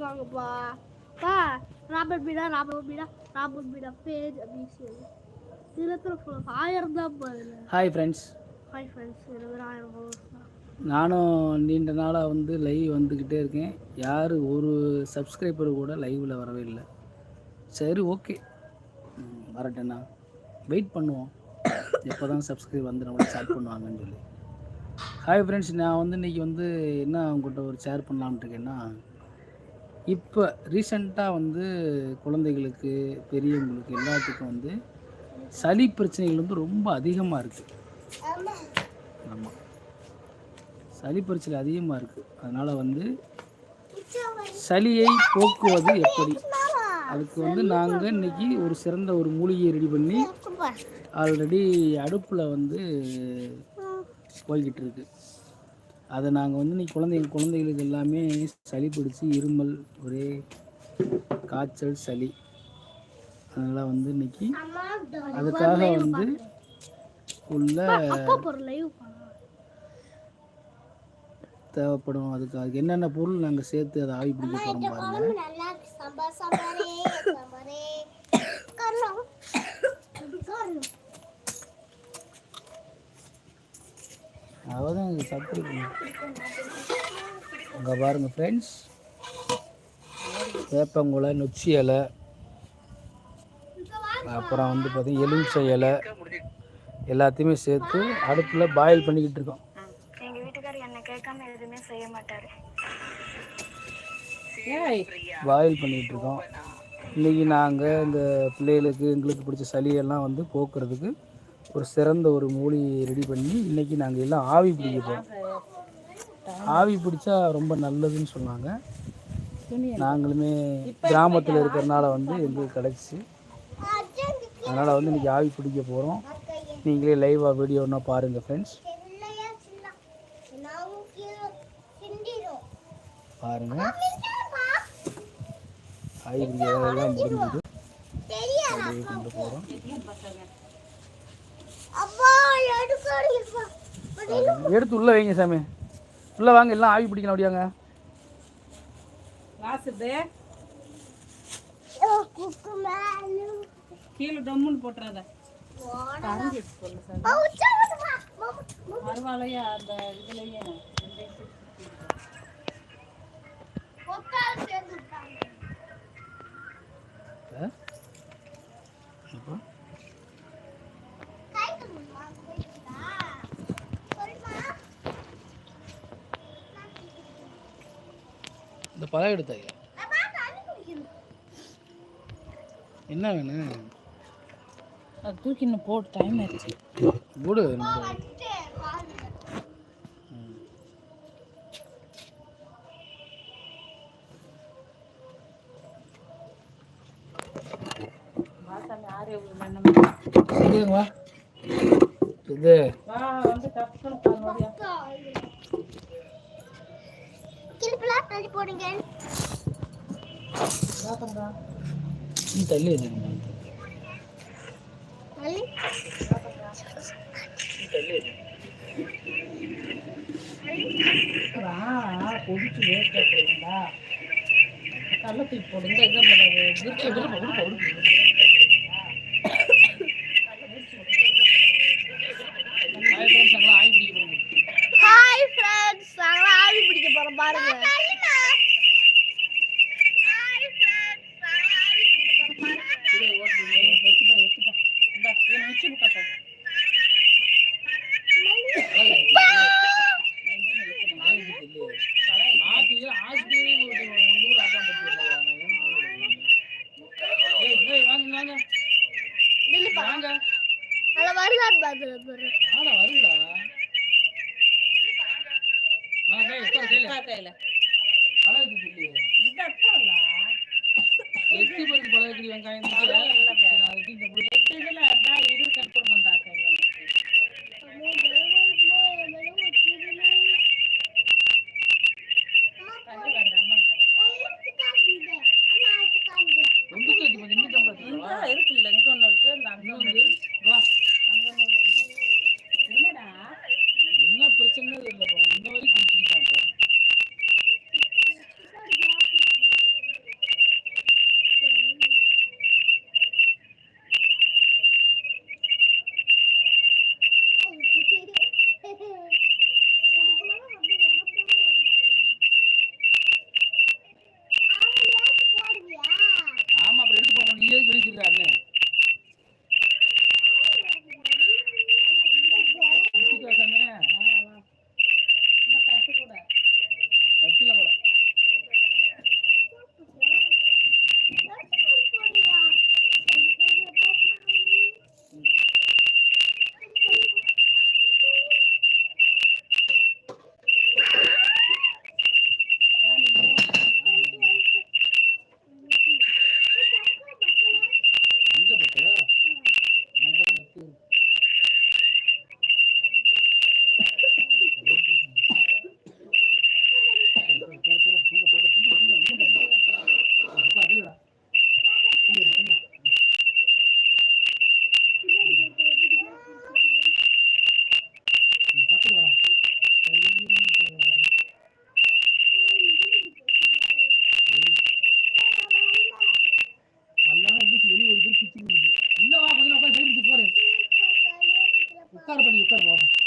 சொல்லுவாங்கப்பா. பா ராபர்ட் பீடா ராபர்ட் பீடா ராபர்ட் பீடா பேஜ் அப்படின்னு சொல்லி. சொல்லுவாங்க ஆயிரம் தான் பதில் ஹாய் ஃப்ரெண்ட்ஸ் ஹாய் ஃப்ரெண்ட்ஸ் இருபது ஆயிரம். நானும் நீண்ட நாளாக வந்து லைவ் வந்துக்கிட்டே இருக்கேன். யார் ஒரு சப்ஸ்கிரைபர் கூட லைவில் வரவே இல்லை. சரி ஓகே வரட்டேண்ணா. வெயிட் பண்ணுவோம். எப்போ தான் சப்ஸ்கிரைப் வந்து நம்மளை ஸ்டார்ட் பண்ணுவாங்கன்னு சொல்லி. ஹாய் ஃப்ரெண்ட்ஸ் நான் வந்து இன்றைக்கி வந்து என்ன அவங்ககிட்ட ஒரு ஷேர் பண்ணலாம்னு இருக்கேன்னா இப்போ ரீசண்டாக வந்து குழந்தைகளுக்கு பெரியவங்களுக்கு எல்லாத்துக்கும் வந்து சளி பிரச்சனைகள் வந்து ரொம்ப அதிகமாக இருக்குது ஆமாம் சளி பிரச்சனை அதிகமாக இருக்குது அதனால் வந்து சளியை போக்குவது எப்படி? அதுக்கு வந்து நாங்கள் இன்னைக்கு ஒரு சிறந்த ஒரு மூலிகையை ரெடி பண்ணி ஆல்ரெடி அடுப்பில் வந்து போய்கிட்டு இருக்கு. அதை நாங்கள் வந்து இன்னைக்கு குழந்தைங்க குழந்தைகளுக்கு எல்லாமே சளி பிடிச்சி இருமல் ஒரே காய்ச்சல் சளி. அதனால் வந்து இன்னைக்கு அதுக்காக வந்து உள்ள தேவைப்படும். அதுக்கு அதுக்கு என்னென்ன பொருள் நாங்கள் சேர்த்து அதை ஆவி பிடிக்க போகிறோம் பாருங்கள் காரணம் அதான் இங்கே சப்ஸ்கிரைப் அங்கே பாருங்கள் ஃப்ரெண்ட்ஸ் வேப்பங்குலை நொச்சி இலை. அப்புறம் வந்து பார்த்தீங்கன்னா எலுமிச்சை இலை. எல்லாத்தையுமே சேர்த்து அடுப்பில் பாயில் பண்ணிக்கிட்டு இருக்கோம். எங்க வீட்டுக்காரர் என்ன கேட்காம எதுவுமே செய்ய மாட்டாரு. பாயில் பண்ணிக்கிட்டு இருக்கோம். இன்றைக்கி நாங்கள் இந்த பிள்ளைகளுக்கு எங்களுக்கு பிடிச்ச சளியெல்லாம் வந்து போக்குறதுக்கு ஒரு சிறந்த ஒரு மூலிகை ரெடி பண்ணி இன்றைக்கி நாங்கள் எல்லாம் ஆவி பிடிக்க போகிறோம் ஆவி பிடிச்சா ரொம்ப நல்லதுன்னு சொன்னாங்க. நாங்களுமே கிராமத்தில் இருக்கிறனால வந்து எங்களுக்கு கிடச்சி. அதனால் வந்து இன்றைக்கி ஆவி பிடிக்க போகிறோம் நீங்களே லைவாக வீடியோ ஒன்றா பாருங்கள் ஃப்ரெண்ட்ஸ் பாருங்கள் ஆவி எல்லாம் முடிஞ்சது. அப்படியே கொண்டு போகிறோம் எடுத்து உள்ளே வைங்க சாமி. உள்ளே வாங்க எல்லாம் ஆவி பிடிக்கணும் அப்படியாங்க. வாசுது. கீழே டம்முன்னு போட்டுறாத. பரவாயில்லையா அந்த இதுலயே. இந்த பழம் எடுத்தாங்க. என்ன வேணும்? அது தூக்கி இன்னும் போட்டு டைம் ஆயிடுச்சு. இதுங்க வா. இது. வா வந்து டக்குனு பாருங்க போடுங்க. நீ தள்ளி வச்சுருங்க தள்ளி. வா கொதிச்சு வேஸ்ட் ஆகுதுங்களா கடல தூக்கி போடுங்க உடுக்க ஹாய் ஃப்ரெண்ட்ஸ் நாங்களாம் ஆவி பிடிக்க போகிறோம் ஹாய் ஃப்ரெண்ட்ஸ் நாங்க ஆவி பிடிக்க போறோம் பாருங்க வச்சுப்பா வச்சுப்பா இந்தா இவனை வச்சு விட்டா போதும் நில்லுப்பா நல்லா வருதான்னு பாத்துரு பாரு அக்கா super nova.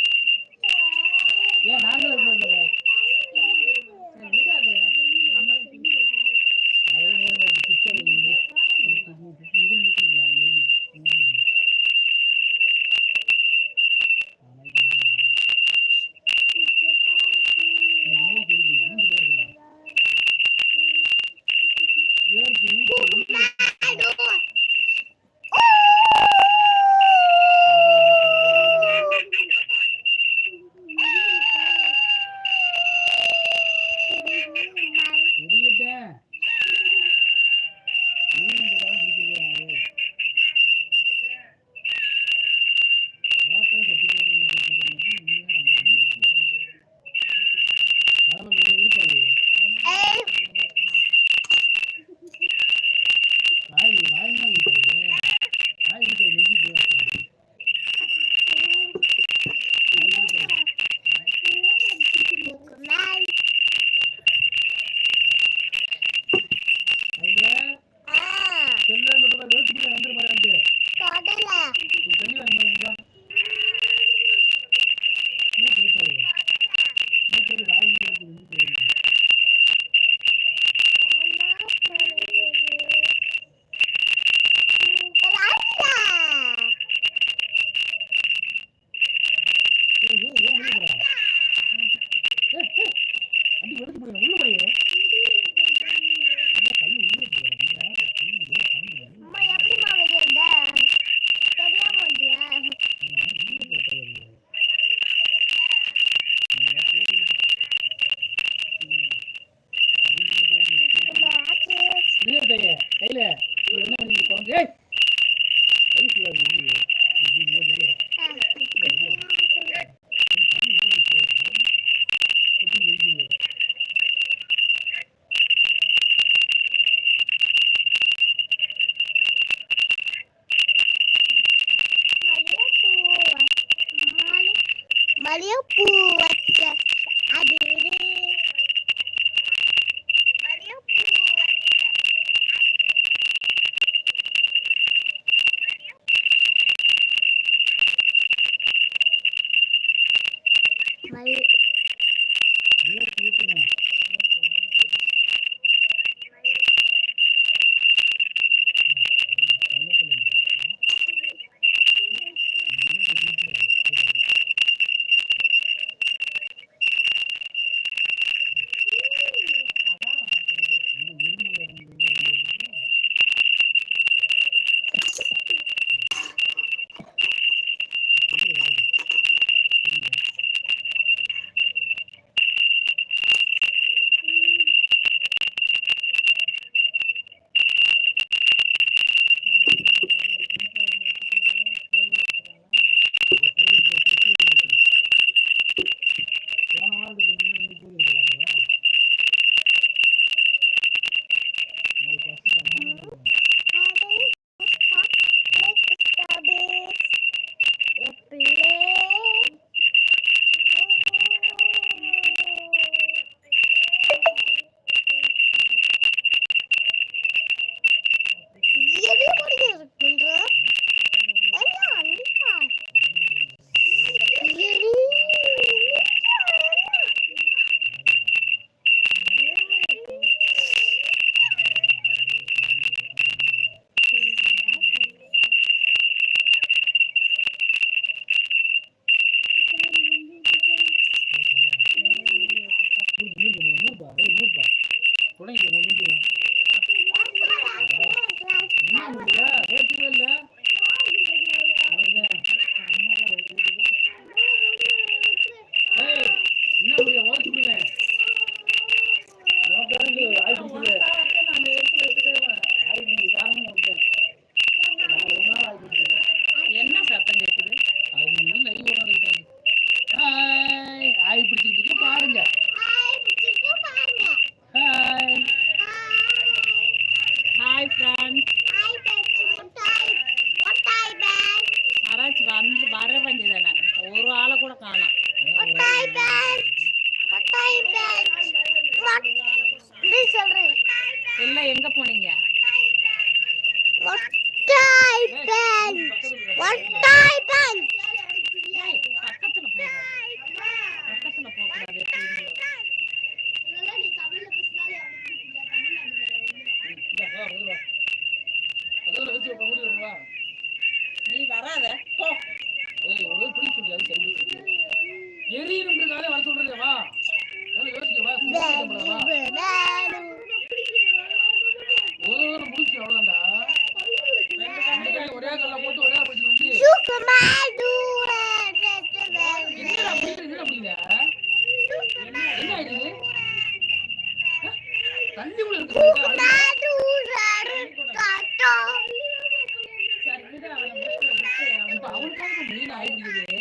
கையில. என்ன பண்ணி போனது கை சொல்லாது Bye. died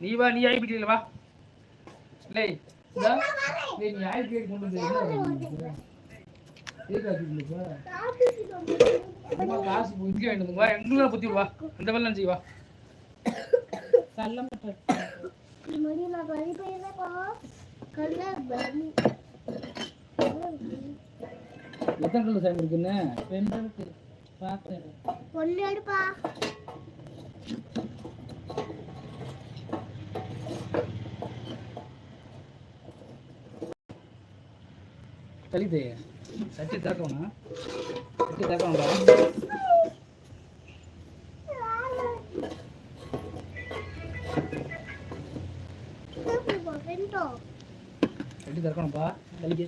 நீ வா நீ ஆயிப்பிட்டீங்கள வா. டேய் டேய் நீ ஆயிப்பிட்டே கொண்டு வந்து காசு இங்க வேணும் வா. வா. இந்த வேலை செய்வா. கல்லம் கல்ல எத்தனை கல்லு சாமி இருக்குன்னு ரெண்டு இருக்கு பார்த்தேன் ஒன்று எடுப்பா. கழிதே சட்டி திறக்கணும்? சட்டி திறக்கணும்டா. ரெண்டோ சட்டி கழிக்க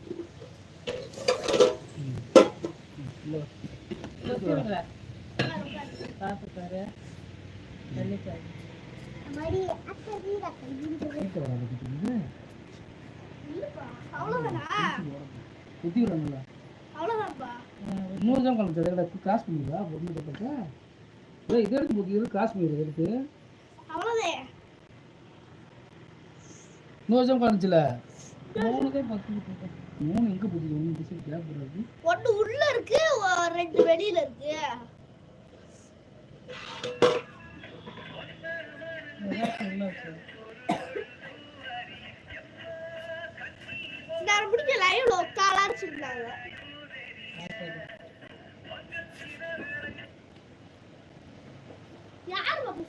நூறு ஜாம் கலந்து எடுத்து கிராஸ் பண்ணிடுவா பொண்ணு கிட்ட இதை எடுத்து புத்தி கிராஸ் பண்ணிடுது எடுத்து அவ்வளோதே நூறு ஜாம் கலந்துச்சுல மூணுதே பத்து மூணு எங்க புத்தி ஒன்று டிசைன் கேப் ஒன்று உள்ள இருக்கு ரெண்டு வெளியில இருக்கு. உள்ள நான் முடிஞ்ச லைவ்ல ஒத்தாளான்னு சொன்னாங்க யார் அப்படி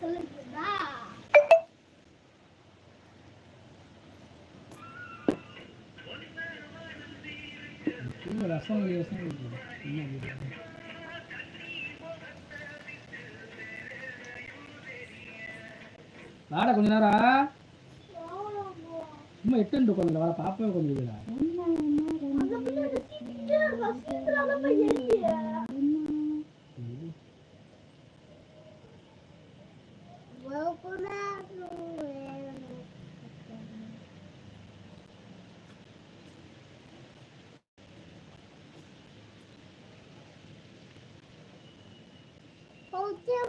இருந்தா இல்லை ரசம் வாடா கொஞ்ச நேரம் சும்மா எட்டு கொஞ்சம் வர பாப்பாவே கொஞ்சம் இருக்குடா அந்த பிள்ளை திட்டிட்டு வசீகரால போய் எழுதிய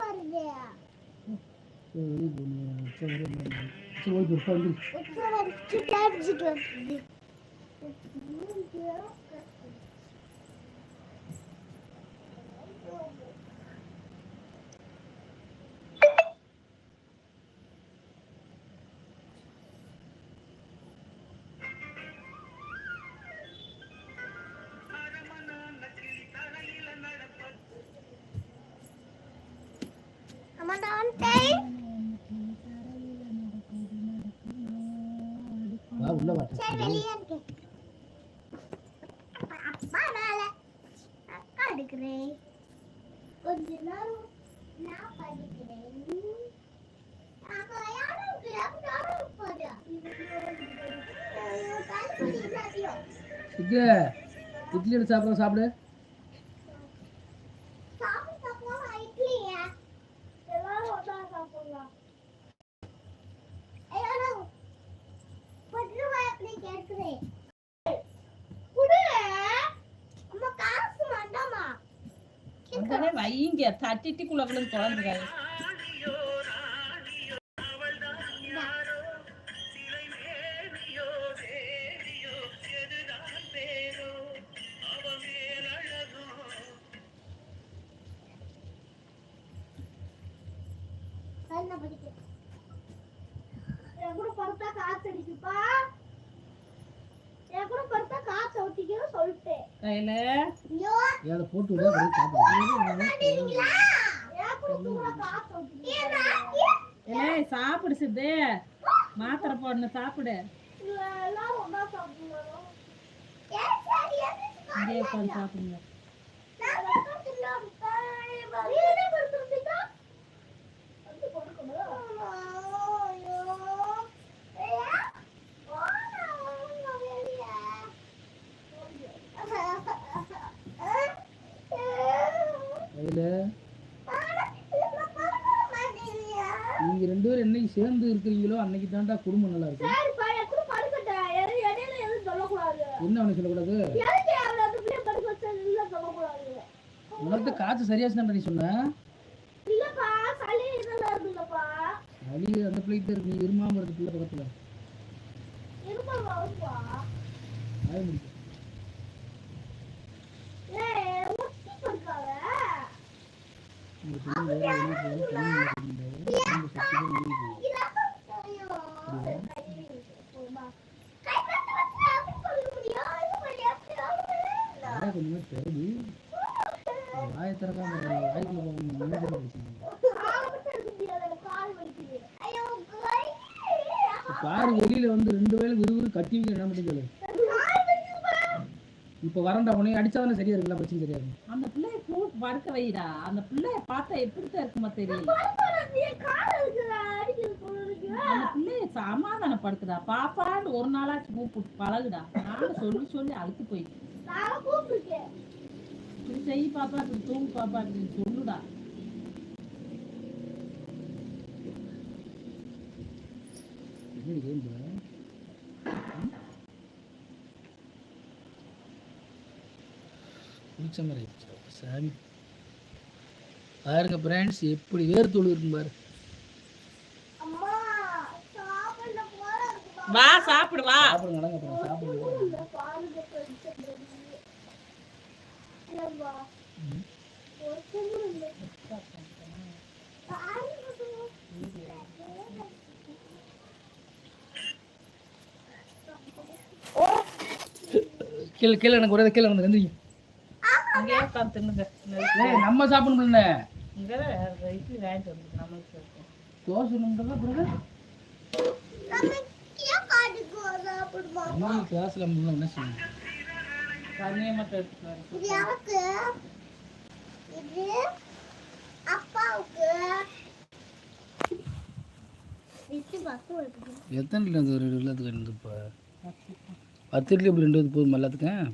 வருது சரி வெளியே போகணும் சரி வர சரி ஓகே வா உள்ள இருக்கு. அப்பா மேல அக்கா எடுக்கிறேன். கொஞ்ச நேரம் நான் படிக்கிறேன். அப்பா யாரும் இருக்கு, அங்கனே வைங்க. தட்டிட்டுக்குள்ள விழுந்து குழந்தைங்க என்ன படிக்க? கூட பார்த்தா காத்தடிக்குப்பா கையில ஏதை போட்டு விட அப்படியே சாப்பிடு சாப்பிடு சித்தே. மாத்திரை போடணும் சாப்பிடு. எல்லாரும் ஒண்ணா சாப்பிடுவோம். ஏன் சரி, எந்திரிச்சு இங்கே காட்டு. உட்காந்து சாப்பிடுங்க நான் பக்கத்துல இருக்கேன். வீடே படுத்துருந்தீங்களா? வந்து படுக்கணும். ஐயோ. ஐயா. வாடா, வாடா வெளிய. அதில் வாடா, இதுல படுக்க மாட்டேங்கிறியா? நீங்கள் ரெண்டு பேரும் என்னைக்கு சேர்ந்து இருக்கிறீங்களோ அன்னைக்கு தான்டா குடும்பம் நல்லா இருக்கும். என்ன அவனுக்கு சொல்லக்கூடாது. உனக்கு காய்ச்சல் சரியாச்சுன்னு நீ சொன்ன? சளி அந்த பிள்ளைகிட்ட இருக்கு நீ இருமாம இருக்கு பிள்ளை பக்கத்தில். கொஞ்சமே தெரியுது பாரு வெளியில வந்து ரெண்டு வேளை விறுவிறு கத்தி வைக்க என்ன பண்ணி இப்போ வரண்டா உடனே அடிச்சாதானே சரியா இருக்குல்ல பிரச்சனை சரியா இருக்கும் அந்த பிள்ளைய படுக்க வைடா. அந்த பிள்ளைய பார்த்தா எப்படித்தான் இருக்குமா பிள்ளைய சமாதானப்படுத்துடா பாப்பான்னு ஒரு நாளாச்சும் கூப்பிட்டு பழகுடா. நானும் சொல்லி சொல்லி அழுத்து போயிட்டு இப்படி செய் பாப்பா இப்படி தூங்கு பாப்பா அப்படின்னு சொல்லுடா. சாமி. பாருங்க ஃப்ரெண்ட்ஸ் எப்படி வேர்த்தொழு இருக்கும் பாரு. வா சாப்பிடு வா. கீழே கீழே எனக்கு ஒரே கீழே வந்து எந்திரிங்க இங்கே உட்காந்து தின்னுங்க. நம்ம சாப்பிடணும்ல இங்கே இட்லி வாங்கிட்டு வந்து நம்மளுக்கு. தோசை நம்புறதா பிரதர் அம்மா கிளாஸ்ல முன்ன என்ன செய்யணும் தண்ணியை மட்டும் எடுத்துட்டு வரேன். எத்தனை இட்லி அந்த ஒரு எல்லாத்துக்கு ரெண்டு இப்போ? பத்து அப்படி ரெண்டு போதும் எல்லாத்துக்கும்?